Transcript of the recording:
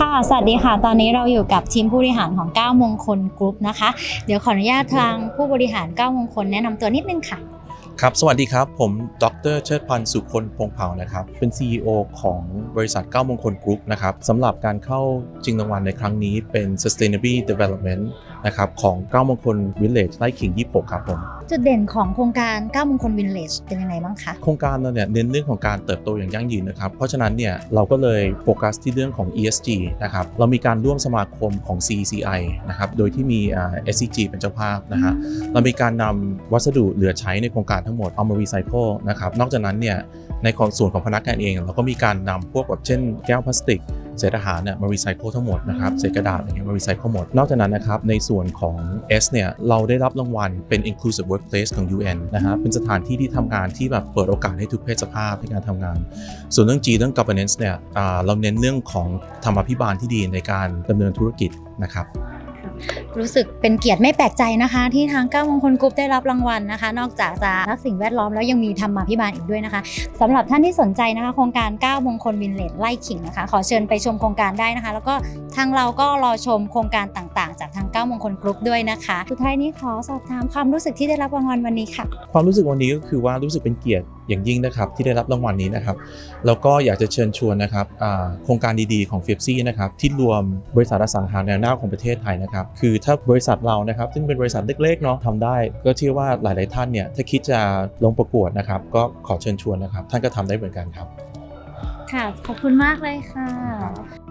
ค่ะ สวัสดีค่ะ ตอนนี้เราอยู่กับทีมผู้บริหารของ 9 มงคลกรุ๊ปนะคะ เดี๋ยวขออนุญาตทางผู้บริหาร 9 มงคลแนะนำตัวนิดนึงค่ะ ครับ สวัสดีครับ ผม ดรเชิดพันธ์สุคนพงเผ่านะครับ เป็น CEO ของบริษัท 9 มงคลกรุ๊ปนะครับสำหรับการเข้าชิงรางวัลในครั้งนี้เป็น Sustainability Development นะครับของ9มงคล Village ไร่ขิง 26 ครับผมจุดเด่นของโครงการ9มงคลวินเลจเป็นยังไงบ้างคะ โครงการเราเนี่ยเน้นเรื่องของการเติบโตอย่างยั่งยืนนะครับ เพราะฉะนั้นเนี่ยเราก็เลยโฟกัสที่เรื่องของ ESG นะครับ เรามีการร่วมสมาคมของ CCI นะครับ โดยที่มีอ่า SCG เป็นเจ้าภาพนะฮะ เรามีการนำวัสดุเหลือใช้ในโครงการทั้งหมดเอามารีไซเคิลนะครับ นอกจากนั้นเนี่ยในของส่วนของพนักงานเอง เราก็มีการนำพวกแบบเช่น แก้วพลาสติก เศษอาหารเนี่ยมารีไซเคิลทั้งหมดนะครับเศษกระดาษอะไรเงี้ยมารีไซเคิลหมด นอกจากนั้นนะครับในส่วนของ S เนี่ยเราได้รับรางวัลเป็น Inclusive Workplace ของ UN นะฮะเป็นสถานที่ที่ทำงานที่แบบเปิดโอกาสให้ทุกเพศสภาพในการทำงาน ส่วนเรื่อง G เรื่อง governance เนี่ยเราเน้นเรื่องของธรรมาภิบาลที่ดีในการดำเนินธุรกิจนะครับ รู้สึกเป็นเกียรติไม่แปลกใจนะคะ ที่ทาง9มงคลกรุ๊ปได้รับรางวัลนะคะ นอกจากจะรักสิ่งแวดล้อมแล้วยังมีธรรมาภิบาลอีกด้วยนะคะสำหรับท่านที่สนใจนะคะ โครงการ9มงคลวินเลจไล่ขิงนะคะ ขอเชิญไปชมโครงการได้นะคะ แล้วก็ทางเราก็รอชมโครงการต่างๆ จากทาง9มงคลกรุ๊ปด้วยนะคะ สุดท้ายนี้ขอสอบถามความรู้สึกที่ได้รับรางวัลวันนี้ค่ะ ความรู้สึกวันนี้ก็คือว่ารู้สึกเป็นเกียรติ อย่างยิ่งนะครับที่ได้รับรางวัลนี้นะครับแล้วก็อยากจะเชิญชวนนะครับอ่าโครงการดีๆของเฟ p ซี่นะครับที่รวมบริษัทอสังหาแนวหน้าของประเทศไทยนะครับคือถ้าบริษัทเรานะครับซึ่งเป็นบริษัทเล็กๆเนาะทำได้ ก็เชื่อว่าหลายๆท่านเนี่ยถ้าคิดจะลงประกวดนะครับก็ขอเชิญชวนนะครับ ท่านก็ทำได้เหมือนกันครับ ค่ะ ขอบคุณมากเลยค่ะ